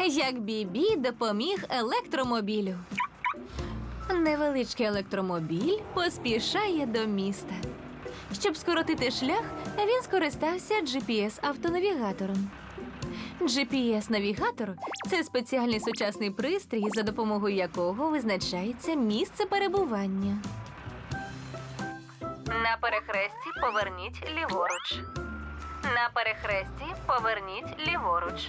як Бібі допоміг електромобілю. Невеличкий електромобіль поспішає до міста. Щоб скоротити шлях, він скористався GPS-автонавігатором. GPS-навігатор це спеціальний сучасний пристрій, за допомогою якого визначається місце перебування. На перехресті поверніть ліворуч. На перехресті поверніть ліворуч.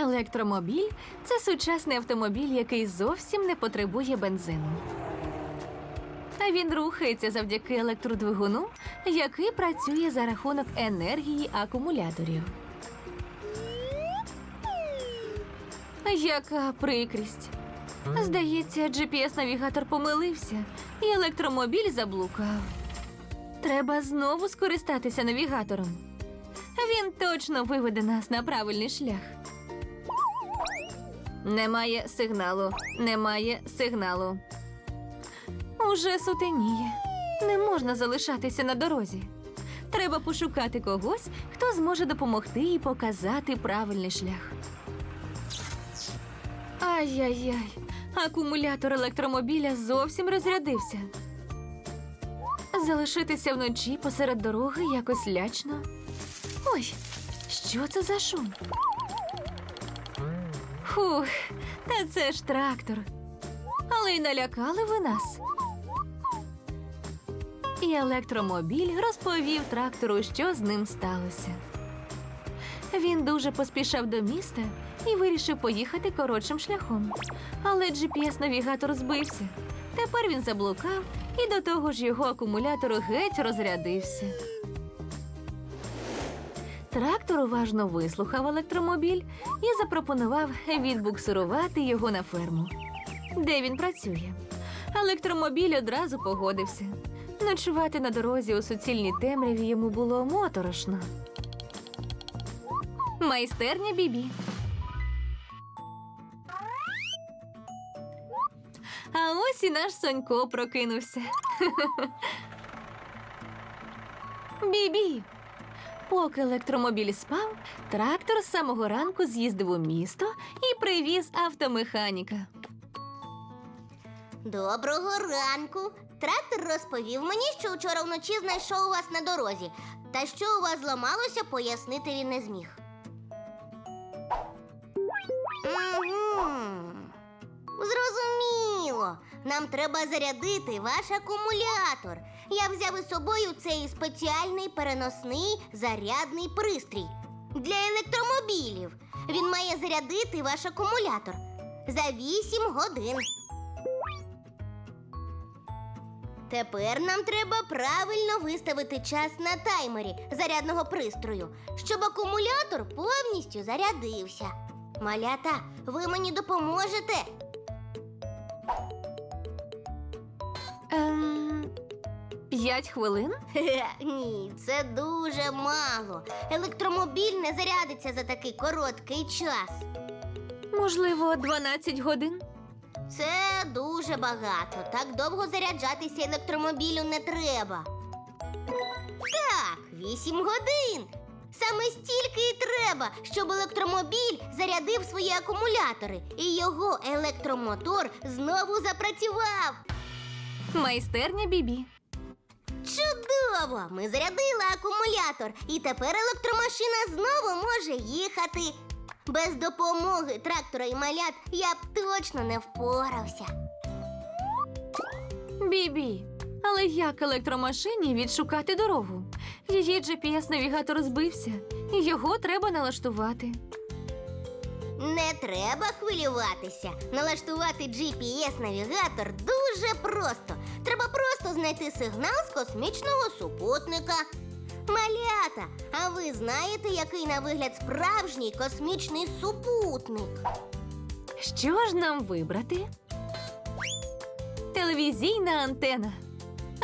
Електромобіль це сучасний автомобіль, який зовсім не потребує бензину. А він рухається завдяки електродвигуну, який працює за рахунок енергії акумуляторів. Яка прикрість. Здається, GPS-навігатор помилився, і електромобіль заблукав. Треба знову скористатися навігатором. Він точно виведе нас на правильний шлях. Немає сигналу, немає сигналу. Уже сутеніє. Не можна залишатися на дорозі. Треба пошукати когось, хто зможе допомогти і показати правильний шлях. Ай-яй-яй, акумулятор електромобіля зовсім розрядився. Залишитися вночі посеред дороги якось лячно. Ой, що це за шум? Фух, та це ж трактор. Але й налякали ви нас. І електромобіль розповів трактору, що з ним сталося. Він дуже поспішав до міста і вирішив поїхати коротшим шляхом. Але GPS-навігатор збився. Тепер він заблукав, і до того ж його акумулятор геть розрядився. Трактор уважно вислухав електромобіль і запропонував відбуксирувати його на ферму, де він працює. Електромобіль одразу погодився. Ночувати на дорозі у суцільній темряві йому було моторошно. Майстерня Бібі. А ось і наш Сонько прокинувся. Бібі. Поки електромобіль спав, трактор з самого ранку з'їздив у місто і привіз автомеханіка. Доброго ранку. Трактор розповів мені, що вчора вночі знайшов вас на дорозі. Та що у вас зламалося, пояснити він не зміг. Мгм. Зрозуміло. Нам треба зарядити ваш акумулятор. Я взяв із собою цей спеціальний переносний зарядний пристрій для електромобілів. Він має зарядити ваш акумулятор за 8 годин. Тепер нам треба правильно виставити час на таймері зарядного пристрою, щоб акумулятор повністю зарядився. Малята, ви мені допоможете? Ем, п'ять хвилин? Хе-хе, Ні, це дуже мало. Електромобіль не зарядиться за такий короткий час. Можливо, 12 годин? Це дуже багато. Так довго заряджатися електромобілю не треба. Так, 8 годин. Саме стільки і треба, щоб електромобіль зарядив свої акумулятори, і його електромотор знову запрацював. Майстерня Бібі. Чудово! Ми зарядили акумулятор, і тепер електромашина знову може їхати. Без допомоги трактора і малят я б точно не впорався. Бібі. Але як електромашині відшукати дорогу? Її GPS-навігатор збився, і його треба налаштувати. Не треба хвилюватися. Налаштувати GPS-навігатор дуже просто. Треба просто знайти сигнал з космічного супутника. Малята, а ви знаєте, який на вигляд справжній космічний супутник? Що ж нам вибрати? Телевізійна антена.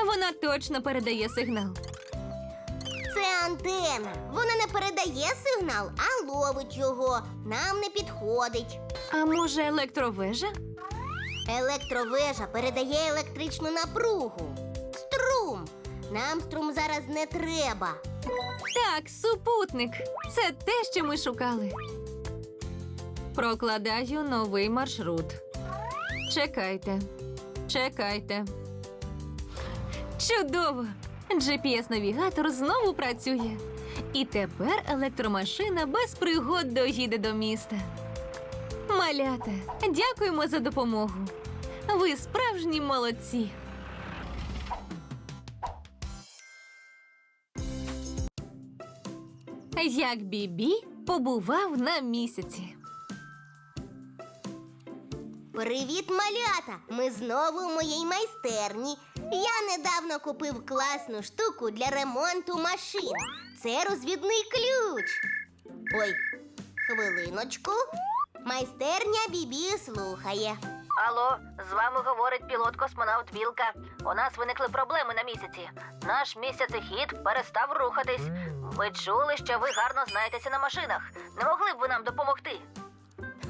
Вона точно передає сигнал. Це антена. Вона не передає сигнал, а ловить його. Нам не підходить. А може, електровежа? Електровежа передає електричну напругу. Струм. Нам струм зараз не треба. Так, супутник. Це те, що ми шукали. Прокладаю новий маршрут. Чекайте. Чекайте. Чудово! GPS-навігатор знову працює. І тепер електромашина без пригод доїде до міста. Малята, дякуємо за допомогу. Ви справжні молодці. Як Бібі побував на місяці. Привіт, малята! Ми знову у моїй майстерні. Я недавно купив класну штуку для ремонту машин. Це розвідний ключ. Ой, хвилиночку. Майстерня Бібі слухає. Алло, з вами говорить пілот-космонавт Білка. У нас виникли проблеми на місяці. Наш місяцехід перестав рухатись. Ми чули, що ви гарно знаєтеся на машинах. Не могли б ви нам допомогти?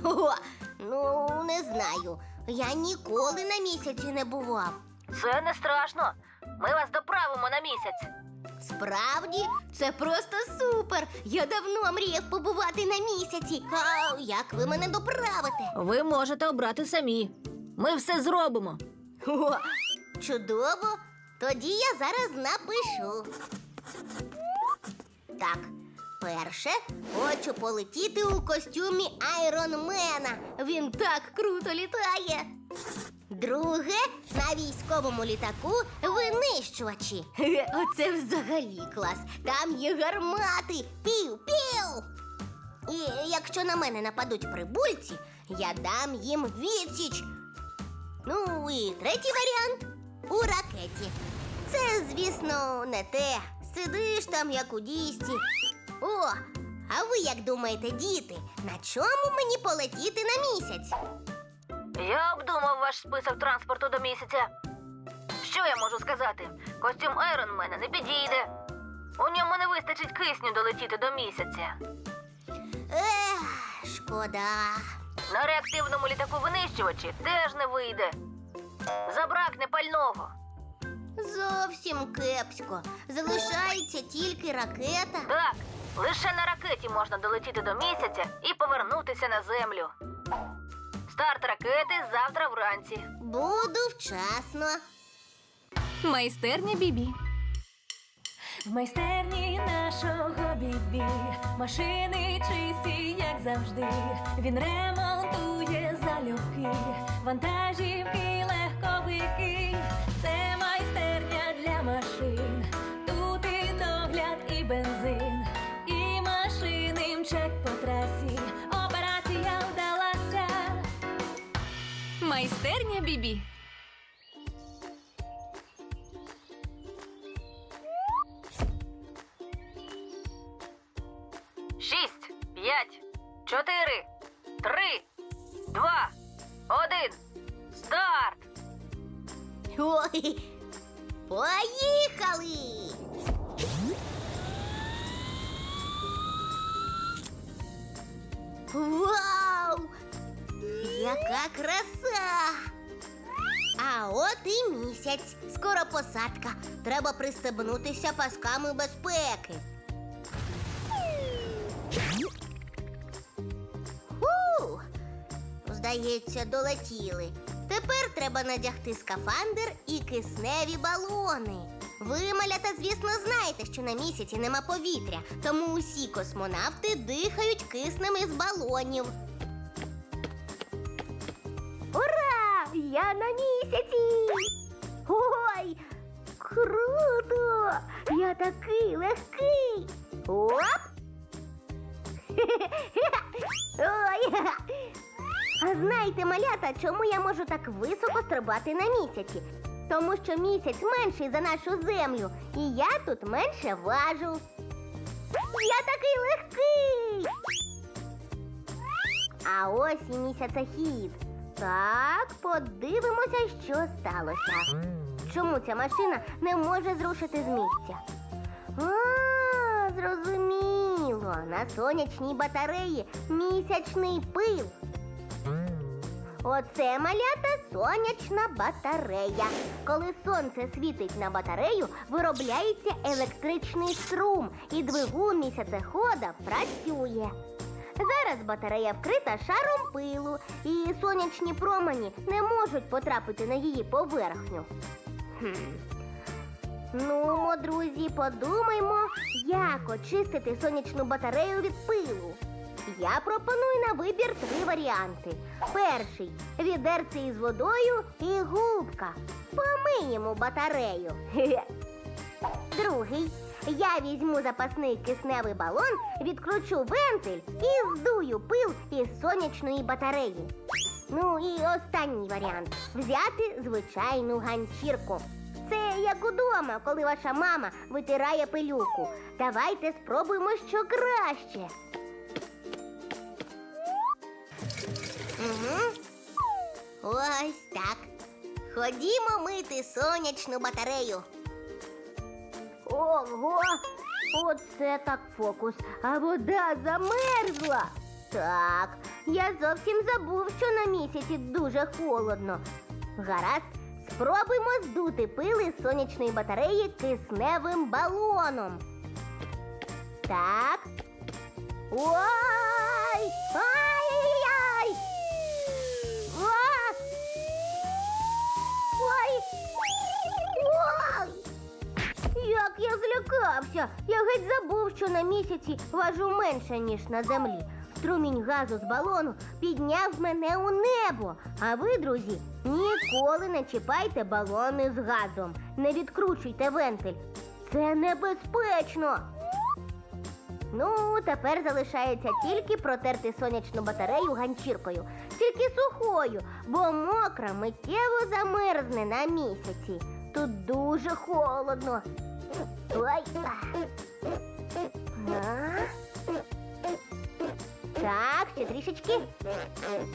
О, ну, не знаю. Я ніколи на місяці не бував. Це не страшно. Ми вас доправимо на місяць. Справді, це просто супер. Я давно мріяв побувати на місяці. А як ви мене доправите? Ви можете обрати самі. Ми все зробимо. О, чудово. Тоді я зараз напишу. Так, перше, хочу полетіти у костюмі Айронмена. Він так круто літає. Друге, на військовому літаку винищувачі. Хе, Оце взагалі клас. Там є гармати. Пів-пів. І якщо на мене нападуть прибульці, я дам їм відсіч. Ну і третій варіант у ракеті. Це, звісно, не те. Сидиш там, як у дійсці. О, а ви як думаєте, діти, на чому мені полетіти на місяць? Я обдумав ваш список транспорту до місяця. Що я можу сказати? Костюм Айронмена не підійде. У ньому не вистачить кисню долетіти до місяця. Ех, шкода. На реактивному літаку винищувачі теж не вийде. Забракне пального. Зовсім кепсько. Залишається тільки ракета. Так, лише на ракеті можна долетіти до місяця і повернутися на землю. Старт ракети завтра вранці. Буду вчасно. Майстерня Бібі. В майстерні нашого бібі машини чисті, як завжди. Він ремонтує залюбки, вантажівки, Бібі. Шість, п'ять, чотири, три, два, один. Старт! Ой, поїхали! Вау! Яка краса! А от і місяць. Скоро посадка. Треба пристебнутися пасками безпеки. Фу! Здається, долетіли. Тепер треба надягти скафандр і кисневі балони. Ви, малята, звісно, знаєте, що на місяці нема повітря, тому усі космонавти дихають киснем із балонів. Я на місяці! Ой! Круто! Я такий легкий! Оп! Ой! А знаєте, малята, чому я можу так високо стрибати на місяці? Тому що місяць менший за нашу землю, і я тут менше важу. Я такий легкий. А ось і місяцехід. Так, подивимося, що сталося. Чому ця машина не може зрушити з місця? А, зрозуміло. На сонячній батареї місячний пил. Оце малята сонячна батарея. Коли сонце світить на батарею, виробляється електричний струм, і двигун місяцехода працює. Зараз батарея вкрита шаром пилу, і сонячні промені не можуть потрапити на її поверхню. Хм. Ну, друзі, подумаймо, як очистити сонячну батарею від пилу. Я пропоную на вибір три варіанти. Перший відерце із водою і губка. Помиємо батарею. Другий. Я візьму запасний кисневий балон, відкручу вентиль і здую пил із сонячної батареї. Ну і останній варіант взяти звичайну ганчірку. Це як удома, коли ваша мама витирає пилюку. Давайте спробуємо, що краще. Угу. Ось так. Ходімо мити сонячну батарею. Ого! Оце так фокус. А вода замерзла. Так, я зовсім забув, що на місяці дуже холодно. Гаразд, спробуємо здути пили з сонячної батареї кисневим балоном. Так. Ой! Ай-яй! Як я злякався! Я геть забув, що на місяці важу менше, ніж на землі. Струмінь газу з балону підняв мене у небо. А ви, друзі, ніколи не чіпайте балони з газом. Не відкручуйте вентиль. Це небезпечно. Ну, тепер залишається тільки протерти сонячну батарею ганчіркою, тільки сухою, бо мокра миттєво замерзне на місяці. Тут дуже холодно. Ой. А? Так, ще трішечки.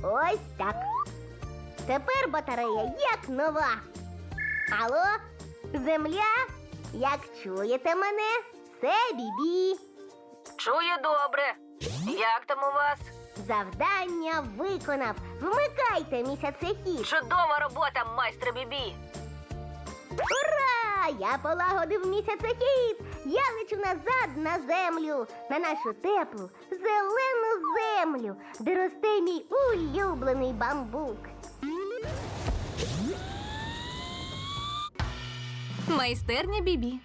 Ось так. Тепер батарея як нова. Алло, земля? Як чуєте мене? Це бібі. Чую добре. Як там у вас? Завдання виконав. Вмикайте місяцехід. Чудова робота, майстре Бібі. Ура! Я полагодив місяцехід. Я лечу назад на землю, на нашу теплу, зелену землю, де росте мій улюблений бамбук. Майстерня Бібі.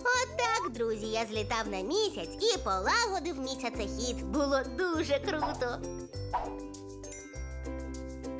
Отак, друзі, я злітав на місяць і полагодив місяцехід. Було дуже круто.